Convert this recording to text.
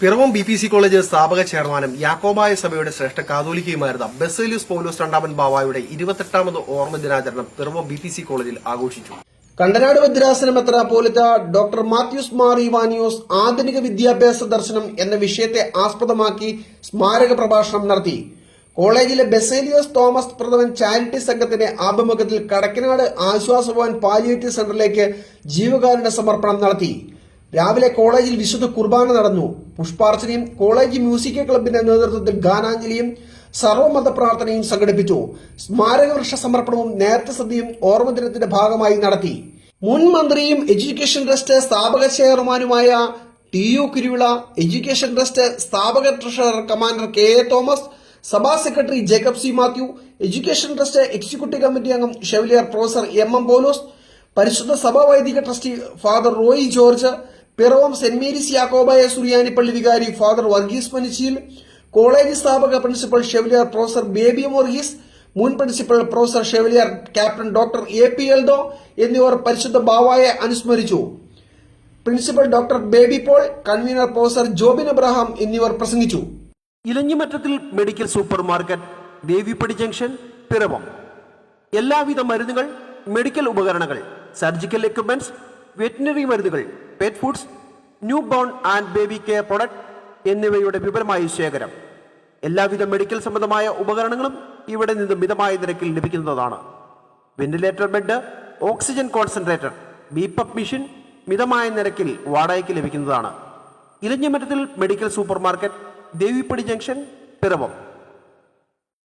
Piravom B P C college സ്ഥാപക ചെയർമാനും യാക്കോബായ സഭയുടെ ശ്രേഷ്ഠ കാതോലിക്കയുമായിരുന്ന ബെസേലിയസ് പോലോസ് രണ്ടാമൻ ബാവായുടെ ഇരുപത്തെട്ടാമത് ഓർമ്മ ദിനാചരണം പിറവം ബി പി സി കോളേജിൽ ആഘോഷിച്ചു. കണ്ടനാട് വദ്രാസനം എത്ര പോലത്തെ ഡോക്ടർ മാത്യൂസ് മാർ ഇവാനിയോസ് ആധുനിക വിദ്യാഭ്യാസ ദർശനം എന്ന വിഷയത്തെ ആസ്പദമാക്കി സ്മാരക പ്രഭാഷണം നടത്തി. കോളേജിലെ ബെസേലിയോസ് തോമസ് പ്രഥമൻ ചാരിറ്റി സംഘത്തിന്റെ ആഭിമുഖ്യത്തിൽ കടക്കനാട് ആശ്വാസഭവൻ പാലിയേറ്റീവ് സെന്ററിലേക്ക് ജീവകാരുണ്യ സമർപ്പണം നടത്തി. രാവിലെ കോളേജിൽ വിശുദ്ധ കുർബാന നടന്നു. പുഷ്പാർച്ചനയും കോളേജ് മ്യൂസിക് ക്ലബിന്റെ നേതൃത്വത്തിൽ ഗാനാഞ്ജലിയും സർവമത പ്രാർത്ഥനയും സംഘടിപ്പിച്ചു. സ്മാരകവൃക്ഷ സമർപ്പണവും നേരത്തെ സദ്യയും ഓർമ്മദിനത്തിന്റെ ഭാഗമായി നടത്തി. മുൻ മന്ത്രിയും എഡ്യൂക്കേഷൻ ട്രസ്റ്റ് സ്ഥാപക ചെയർമാനുമായ T U Kuruvila education trust സ്ഥാപക treasurer commander K A Thomas സഭാ secretary Jacob C Mathew education trust executive committee അംഗം chevalier professor M M Paulose പരിശുദ്ധ സഭാ വൈദിക trustee father Roy George Piravom saint Mary's Yakobaya സുറിയാനിപ്പള്ളി വികാരി father Varghese Manichiyil college സ്ഥാപക principal chevalier professor Baby Morgees മുൻ principal professor chevalier captain doctor A P Eldho എന്നിവർ പരിശുദ്ധ ബാവായെ അനുസ്മരിച്ചു. Principal doctor Baby Paul convener professor Jobin Abraham എന്നിവർ പ്രസംഗിച്ചു. Elanjimattathil medical super market Devippadi junction Piravom. എല്ലാവിധ മരുന്നുകൾ മെഡിക്കൽ ഉപകരണങ്ങൾ സർജിക്കൽ എക്യുപ്മെന്റ്സ് വെറ്റിനറി മരുന്നുകൾ pet foods new born and baby care product എന്നിവയുടെ വിപുലമായ ശേഖരം. എല്ലാവിധ മെഡിക്കൽ സംബന്ധമായ ഉപകരണങ്ങളും ഇവിടെ നിന്ന് മിതമായ നിരക്കിൽ ലഭിക്കുന്നതാണ്. Ventilator bed oxygen concentrator BiPAP machine മിതമായ നിരക്കിൽ വാടകയ്ക്ക് ലഭിക്കുന്നതാണ്. Elanjimattathil medical super market Devippadi junction Piravom